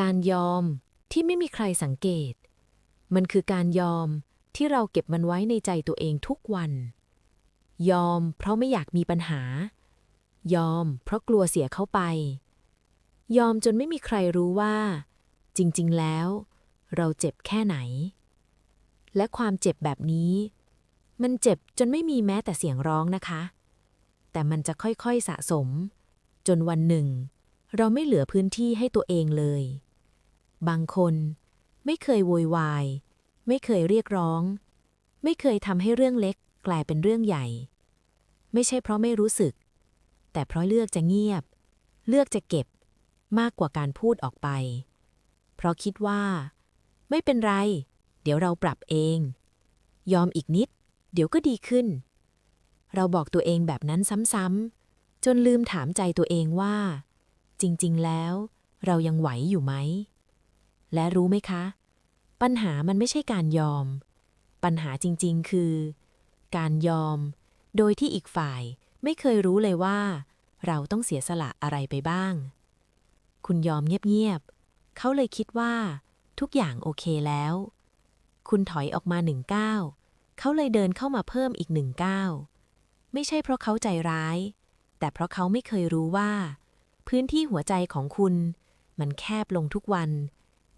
การยอมที่ไม่มีใครสังเกต มันคือการยอมที่เราเก็บมันไว้ในใจตัวเองทุกวัน ยอมเพราะไม่อยากมีปัญหา ยอมเพราะกลัวเสียเขาไป ยอมจนไม่มีใครรู้ว่า จริง ๆ แล้ว เราเจ็บแค่ไหน และความเจ็บแบบนี้ มันเจ็บจนไม่มีแม้แต่เสียงร้องนะคะ แต่มันจะค่อย ๆ สะสม จนวันหนึ่ง เราไม่เหลือพื้นที่ให้ตัวเองเลย บางคนไม่เคยโวยวาย ไม่เคยเรียกร้อง ไม่เคยทำให้เรื่องเล็กกลายเป็นเรื่องใหญ่ ไม่ใช่เพราะไม่รู้สึก แต่เพราะเลือกจะเงียบ เลือกจะเก็บมากกว่าการพูดออกไป เพราะคิดว่า ไม่เป็นไร เดี๋ยวเราปรับเอง ยอมอีกนิด เดี๋ยวก็ดีขึ้น เราบอกตัวเองแบบนั้นซ้ำๆจนลืมถามใจตัวเองว่า จริง ๆ แล้ว เรายังไหวอยู่ไหม และรู้ไหมคะ ปัญหามันไม่ใช่การยอม ปัญหาจริง ๆ คือ การยอม โดยที่อีกฝ่ายไม่เคยรู้เลยว่า เราต้องเสียสละอะไรไปบ้าง คุณยอมเงียบ ๆ เขาเลยคิดว่า ทุกอย่างโอเคแล้ว คุณถอยออกมาหนึ่งก้าวเขาเลยเดินเข้ามาเพิ่มอีกหนึ่งก้าวไม่ใช่เพราะเขาใจร้าย แต่เพราะเขาไม่เคยรู้ว่า พื้นที่หัวใจของคุณ มันแคบลงทุกวัน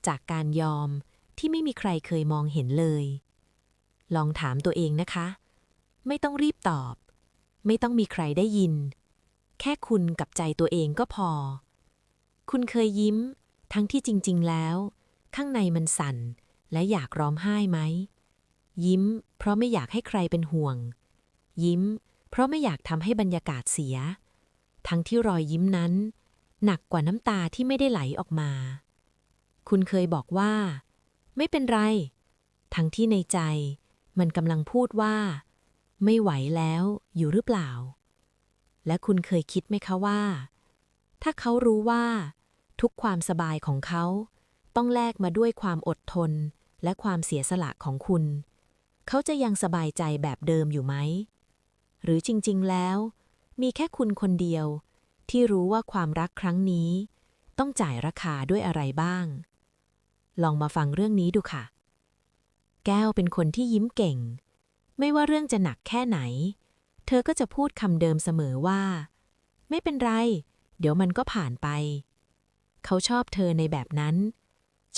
จากการยอมที่ไม่มีใครเคยมองเห็นเลย ลองถามตัวเองนะคะ ไม่ต้องรีบตอบ ไม่ต้องมีใครได้ยิน แค่คุณกับใจตัวเองก็พอ คุณเคยยิ้ม ทั้งที่จริง ๆ แล้ว ข้างในมันสั่นและอยากร้องไห้ไหม ยิ้ม เพราะไม่อยากให้ใครเป็นห่วง ยิ้ม เพราะไม่อยากทำให้บรรยากาศเสีย ทั้งที่รอยยิ้มนั้น หนักกว่าน้ำตาที่ไม่ได้ไหลออกมา คุณเคยบอกว่า ไม่เป็นไร ทั้งที่ในใจ มันกำลังพูดว่า ไม่ไหวแล้วอยู่หรือเปล่า และคุณเคยคิดไหมคะว่า ถ้าเขารู้ว่า ทุกความสบายของเขา ต้องแลกมาด้วยความอดทนและความเสียสละของคุณ เขาจะยังสบายใจแบบเดิมอยู่ไหม หรือจริง ๆ แล้ว มีแค่คุณคนเดียว ที่รู้ว่าความรักครั้งนี้ ต้องจ่ายราคาด้วยอะไรบ้าง ลองมาฟังเรื่องนี้ดูค่ะ แก้วเป็นคนที่ยิ้มเก่ง ไม่ว่าเรื่องจะหนักแค่ไหน เธอก็จะพูดคำเดิมเสมอว่า ไม่เป็นไร เดี๋ยวมันก็ผ่านไป เขาชอบเธอในแบบนั้น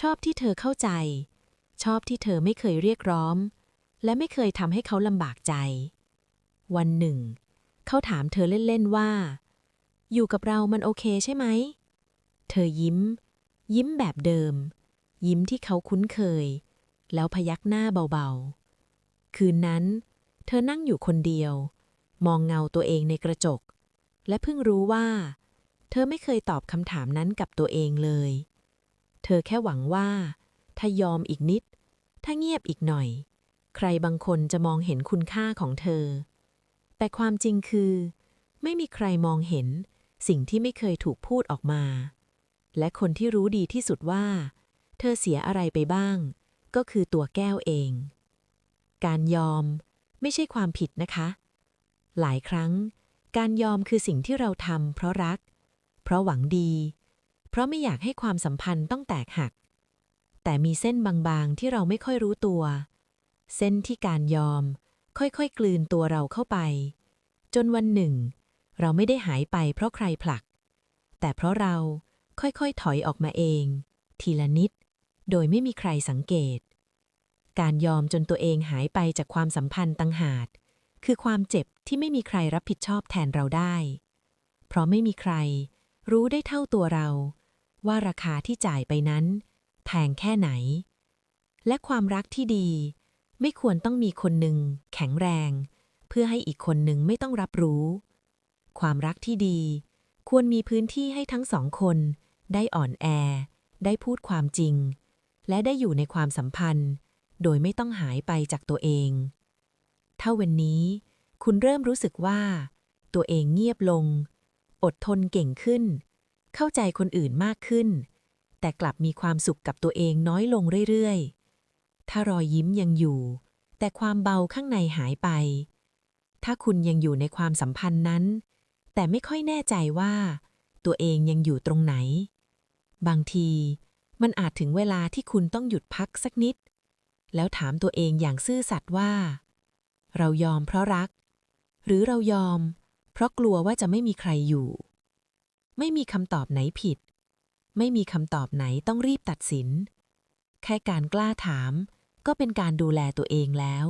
ชอบที่เธอเข้าใจ ชอบที่เธอไม่เคยเรียกร้อง และไม่เคยทำให้เขาลำบากใจ วันหนึ่ง เขาถามเธอเล่น ๆ ว่า อยู่กับเรามันโอเคใช่ไหม เธอยิ้ม ยิ้มแบบเดิม ยิ้มที่เขาคุ้นเคย แล้วพยักหน้าเบาๆ คืนนั้น เธอนั่งอยู่คนเดียว มองเงาตัวเองในกระจก และเพิ่งรู้ว่า เธอไม่เคยตอบคำถามนั้นกับตัวเองเลย เธอแค่หวังว่า ถ้ายอมอีกนิด ถ้าเงียบอีกหน่อย ใครบางคนจะมองเห็นคุณค่าของเธอ แต่ความจริงคือ ไม่มีใครมองเห็น สิ่งที่ไม่เคยถูกพูดออกมา และคนที่รู้ดีที่สุดว่า เธอเสียอะไรไปบ้าง ก็คือตัวแก้วเอง การยอมไม่ใช่ความผิดนะคะ หลายครั้ง การยอมคือสิ่งที่เราทำเพราะรัก เพราะหวังดี เพราะไม่อยากให้ความสัมพันธ์ต้องแตกหัก แต่มีเส้นบางๆที่เราไม่ค่อยรู้ตัว เส้นที่การยอมค่อยๆกลืนตัวเราเข้าไป จนวันหนึ่ง เราไม่ได้หายไปเพราะใครผลัก แต่เพราะเราค่อยๆถอยออกมาเอง ทีละนิด โดยไม่มีใครสังเกต การยอมจนตัวเองหายไปจากความสัมพันธ์ตังหากคือความเจ็บที่ไม่มีใครรับผิดชอบแทนเราได้ เพราะไม่มีใครรู้ได้เท่าตัวเรา ว่าราคาที่จ่ายไปนั้นแพงแค่ไหน และความรักที่ดี ไม่ควรต้องมีคนหนึ่งแข็งแรง เพื่อให้อีกคนหนึ่งไม่ต้องรับรู้ ความรักที่ดี ควรมีพื้นที่ให้ทั้งสองคน ได้อ่อนแอ ได้พูดความจริง และได้อยู่ในความสัมพันธ์ โดยไม่ต้องหายไปจากตัวเอง ถ้าวันนี้ คุณเริ่มรู้สึกว่า ตัวเองเงียบลง อดทนเก่งขึ้น เข้าใจคนอื่นมากขึ้น แต่กลับมีความสุขกับตัวเองน้อยลงเรื่อยๆ ถ้ารอยยิ้มยังอยู่ แต่ความเบาข้างในหายไปถ้าคุณยังอยู่ในความสัมพันธ์นั้น แต่ไม่ค่อยแน่ใจว่า ตัวเองยังอยู่ตรงไหน บางทีมันอาจถึงเวลาที่คุณต้องหยุดพักสักนิด แล้วถามตัวเองอย่างซื่อสัตย์ว่า เรายอมเพราะรัก หรือเรายอม เพราะกลัวว่าจะไม่มีใครอยู่ ไม่มีคำตอบไหนผิด ไม่มีคำตอบไหนต้องรีบตัดสิน แค่การกล้าถามก็เป็นการดูแลตัวเองแล้ว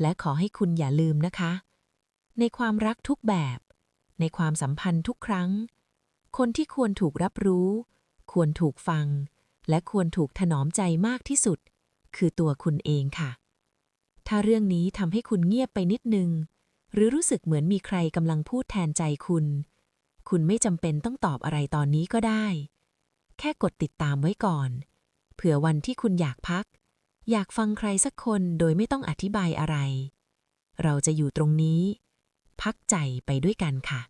และขอให้คุณอย่าลืมนะคะ ในความรักทุกแบบ ในความสัมพันธ์ทุกครั้ง คนที่ควรถูกรับรู้ ควรถูกฟัง และควรถูกถนอมใจมากที่สุด คือตัวคุณเองค่ะ ถ้าเรื่องนี้ทำให้คุณเงียบไปนิดนึง หรือรู้สึกเหมือนมีใครกำลังพูดแทนใจคุณ คุณไม่จำเป็นต้องตอบอะไรตอนนี้ก็ได้ แค่กดติดตามไว้ก่อน เผื่อวันที่คุณอยากพัก อยากฟังใครสักคนโดยไม่ต้องอธิบายอะไร เราจะอยู่ตรงนี้ พักใจไปด้วยกันค่ะ